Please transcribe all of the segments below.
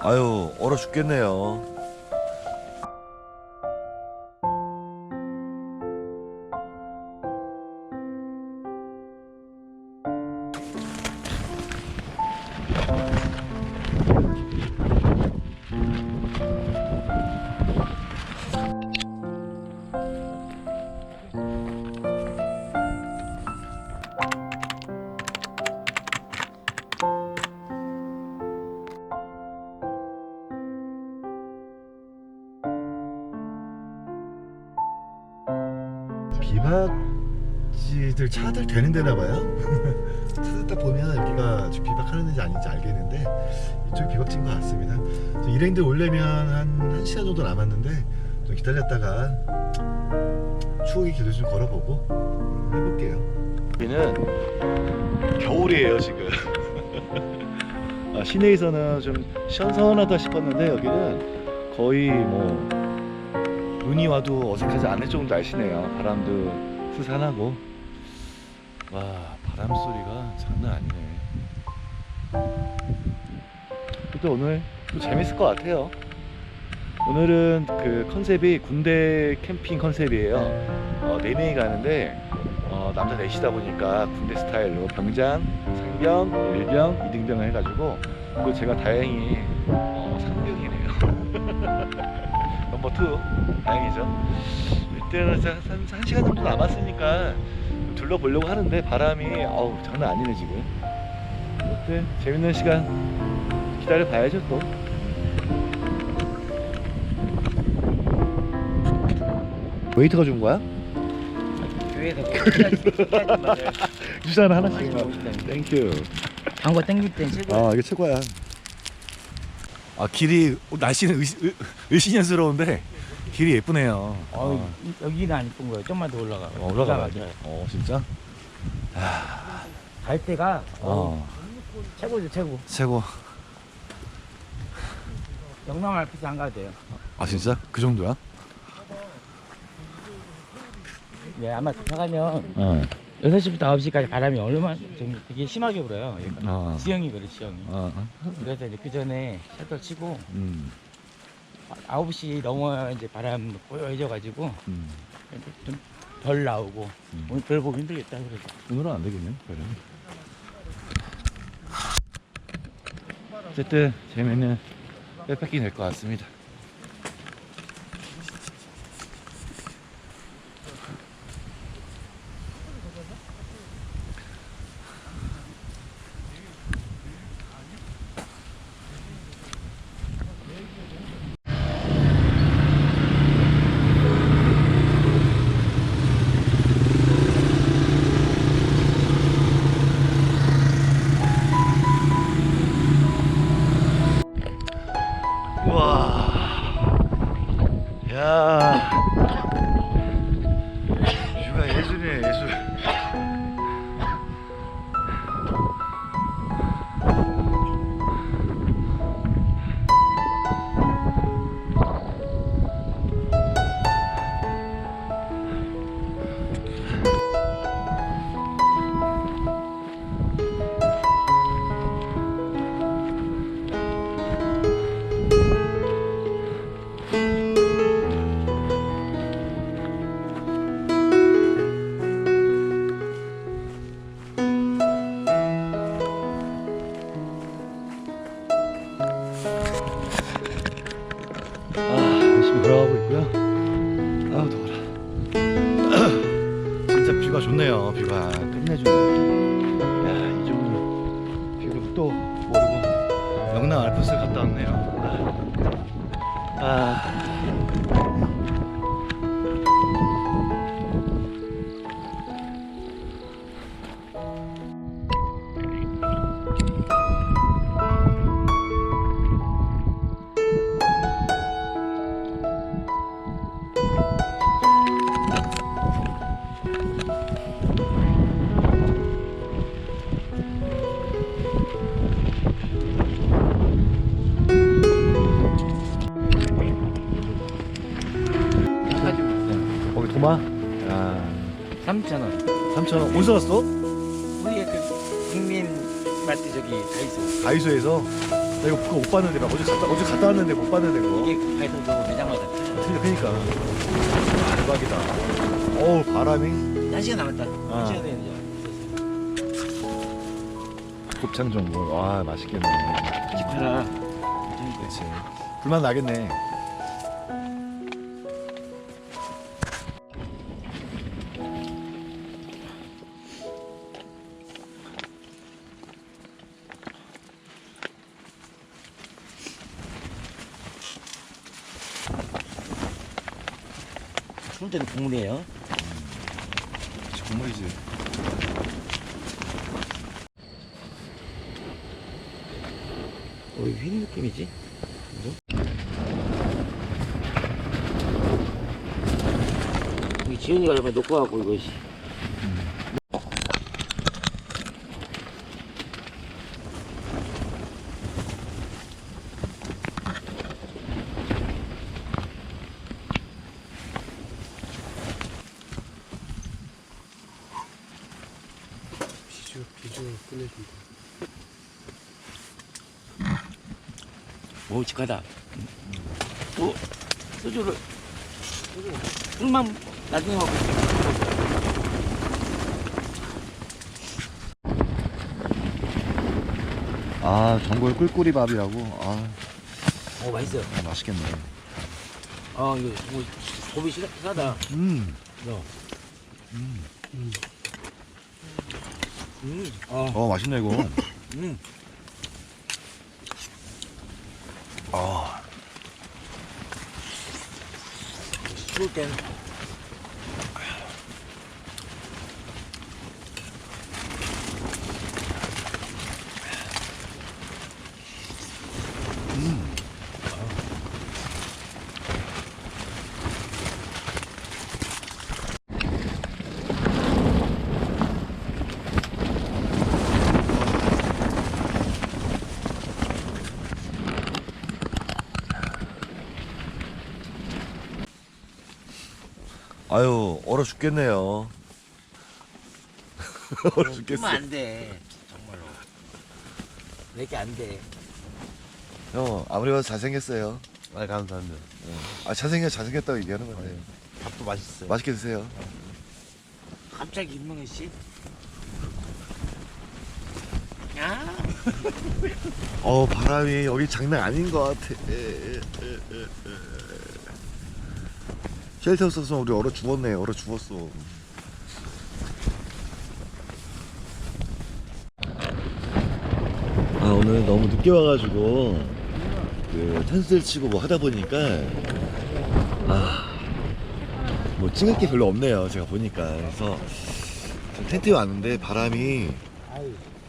아유 얼어 죽겠네요. 비박지들 차들 되는 데나 봐요. 찾았다 보면 여기가 지금 비박하는 데인지 아닌지 알겠는데 이쪽이 비박지인 것 같습니다. 일행들 오려면 한 1시간 정도 남았는데 좀 기다렸다가 추억의 길을 좀 걸어보고 음, 해볼게요. 여기는 겨울이에요 지금. 아, 시내에서는 좀 시원시원하다 싶었는데 여기는 거의 뭐 눈이 와도 어색하지 않을 정도 날씨네요. 바람도 스산하고 와 바람 소리가 장난 아니네. 또 오늘 또 재밌을 것 같아요. 오늘은 그 컨셉이 군대 캠핑 컨셉이에요. 어, 네 명이 가는데 어, 남자 넷이다 보니까 군대 스타일로 병장, 상병, 일병, 이등병을 해가지고 그 제가 다행히 어, 상병이네요. 넘버 투 다행이죠. 이때는 진짜 한, 한 시간 정도 남았으니까 좀 둘러보려고 하는데 바람이 어우 장난 아니네 지금. 어때 재밌는 시간 기다려 봐야죠 또. 웨이터가 준 거야? 교회에서 주사는 하나씩만. 땡큐. 광고 땡길 땐 최고. 아 이게 최고야. 아 길이 어, 날씨는 의시, 의, 의신연스러운데 길이 예쁘네요. 어, 여기는 안 이쁜 거예요. 좀만 더 올라가. 어, 올라가 기가 봐. 막혀요. 어 진짜? 갈 때가 어, 어 최고죠 최고. 최고. 영남 알프스 안 가도 돼요. 아 진짜? 그 정도야? 네 아마 도착하면 어. 6시부터 9시까지 바람이 얼마나 좀 되게 심하게 불어요. 여기가. 어. 지형이 그래 지형이. 어. 그래서 이제 그 전에 셔터 치고 음. 9시 넘어야 이제 바람 꼬여져 가지고 음. 좀 덜 나오고 음. 오늘 별 보기 힘들겠다 그래서. 오늘은 안 되겠네. 그래. 어쨌든 재미있는 백패킹 될 것 같습니다. 좋네요, 뷰가. 끝내주네. 어디서 왔어? 우리 그 국민 마트 저기 다 있어. 다이소에서. 나 이거 그거 못 봤는데, 막 어제 갔다, 어제 갔다 왔는데 못 봤는데, 그거. 이게 다이소도 매장마다. 그러니까, 그러니까. 아, 대박이다. 어우, 바람이. 한 시간 남았다. 아. 한 시간 되는데. 곱창 전골. 와, 맛있겠네. 하나. 그렇지. 불만 나겠네. 때는 국물이에요. 국물이지. 어, 이거 흰 느낌이지? 그죠? 여기 지훈이가 옆에 놓고 갖고 이거 씨. 비주 비주 끝내준다. 오, 직하다. 또, 소주를, 술만 나중에 먹고. 아, 전골 꿀꿀이 밥이라고. 아, 오, 맛있어. 맛있겠네. 아, 이거, 뭐, 고비 시, 싸다. 음. 너. 음. 음, 어, 어, 맛있네, 이거. 음. 아, 추울 땐. 아유, 얼어 죽겠네요. 얼어 죽겠어. 그러면 안 돼. 정말로. 내게 안 돼. 형, 아무리 봐도 잘생겼어요. 아 감사합니다. 아, 잘생겨, 잘생겼다고 얘기하는 건데. 밥도 맛있어요. 맛있게 드세요. 갑자기 임명희 씨? 야, 어, 바람이 여기 장난 아닌 것 같아. 에, 에, 에, 에, 에. 쉘터 없었으면 우리 얼어 죽었네. 얼어 죽었어. 아 오늘 너무 늦게 와가지고 그 텐스를 치고 뭐 하다 보니까 아뭐 찍을 게 별로 없네요. 제가 보니까 그래서 지금 텐트에 왔는데 바람이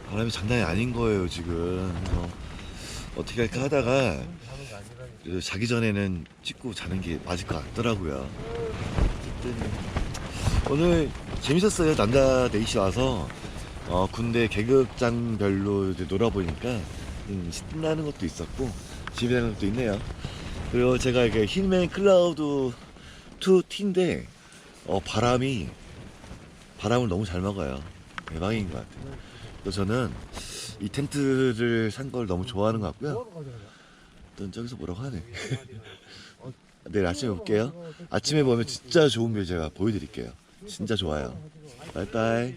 바람이 장난이 아닌 거예요 지금. 그래서 어떻게 할까 하다가 그 자기 전에는 찍고 자는 게 맞을 것 같더라고요. 어쨌든 오늘 재밌었어요. 남자 넷이 와서 어, 군대 계급장별로 이제 놀아보니까 음, 신나는 것도 있었고 재미나는 것도 있네요. 그리고 제가 이게 힐맨 클라우드 2 T인데 어, 바람이 바람을 너무 잘 먹어요. 대박인 것 같아요. 그래서 저는 이 텐트를 산 걸 너무 좋아하는 것 같고요. 또 저기서 뭐라고 하네. 내일 아침에 볼게요. 아침에 보면 진짜 좋은 뷰 제가 보여드릴게요. 진짜 좋아요. 바이바이.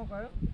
નો કયો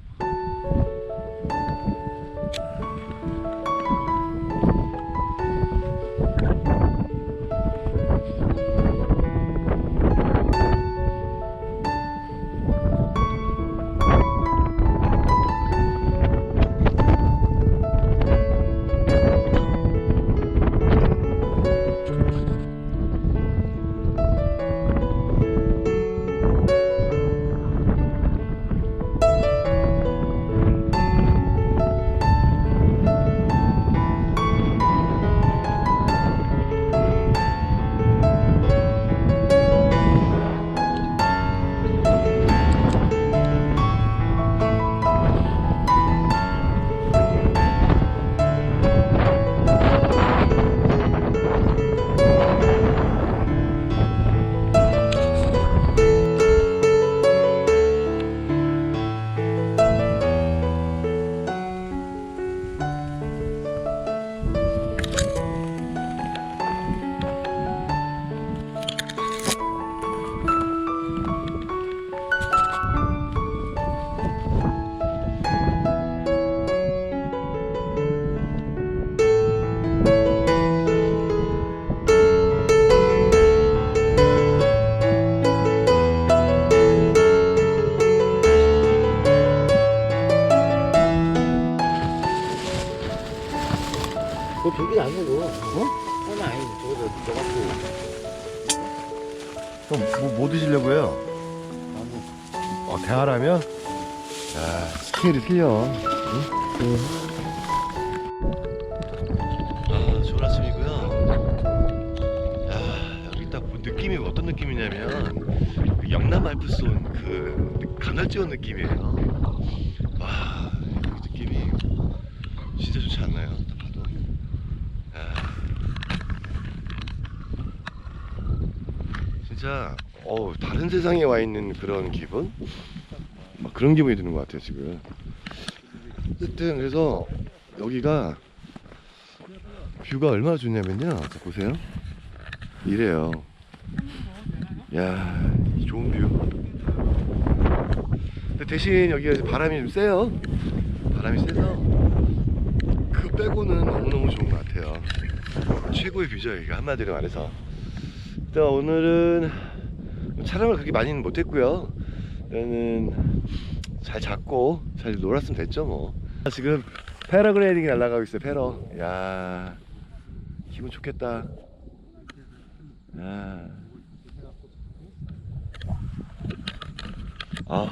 그거 되게 어? 어, 아니고. 어? 그건 아니, 저거, 저거 갖고. 형, 뭐, 뭐 드시려고 해요? 어, 대하라면? 야, 스케일이 틀려. 아, 좋은 아침이고요. 여기 딱 뭐 느낌이 어떤 느낌이냐면 그 영남 알프스 온그 간헐지원 느낌이에요. 진짜 어 다른 세상에 와 있는 그런 기분? 막 그런 기분이 드는 것 같아요 지금. 어쨌든 그래서 여기가 뷰가 얼마나 좋냐면요. 자 보세요. 이래요. 야, 이 좋은 뷰. 근데 대신 여기가 바람이 좀 세요. 바람이 세서 그 빼고는 너무너무 좋은 것 같아요. 최고의 뷰죠 여기가 한마디로 말해서. 일단 오늘은 촬영을 그렇게 많이는 못했고요. 일단은 잘 잡고 잘 놀았으면 됐죠 뭐. 지금 패러글라이딩이 날아가고 있어요 패러. 야 기분 좋겠다. 야. 아,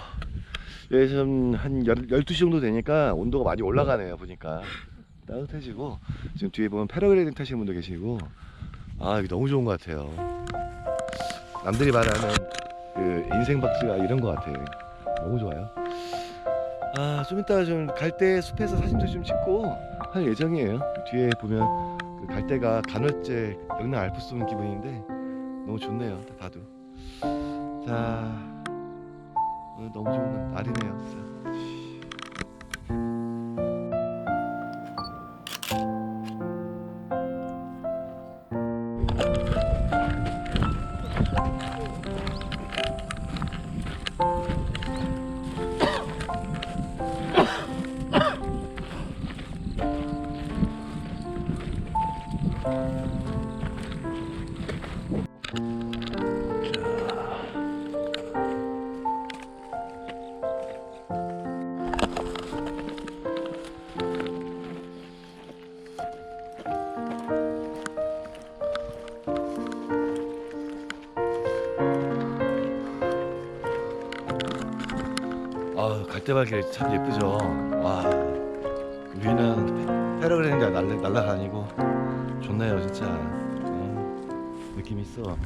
예, 좀한 12시 정도 되니까 온도가 많이 올라가네요, 보니까. 따뜻해지고, 지금 뒤에 보면 패러글라이딩 타시는 분도 계시고, 아, 이게 너무 좋은 것 같아요. 남들이 말하는 그 인생 박지가 이런 것 같아요. 너무 좋아요. 아, 좀 이따 좀 갈대 숲에서 사진도 좀 찍고 할 예정이에요. 뒤에 보면 그 갈대가 간헐제 영남 알프스 온 기분인데 너무 좋네요. 딱 봐도. 자, 오늘 너무 좋은 날이네요. 진짜. 갈대발길 참 예쁘죠. 와, 위는 패러글라이딩 날라 날라다니고 좋네요, 진짜. 어, 느낌 있어.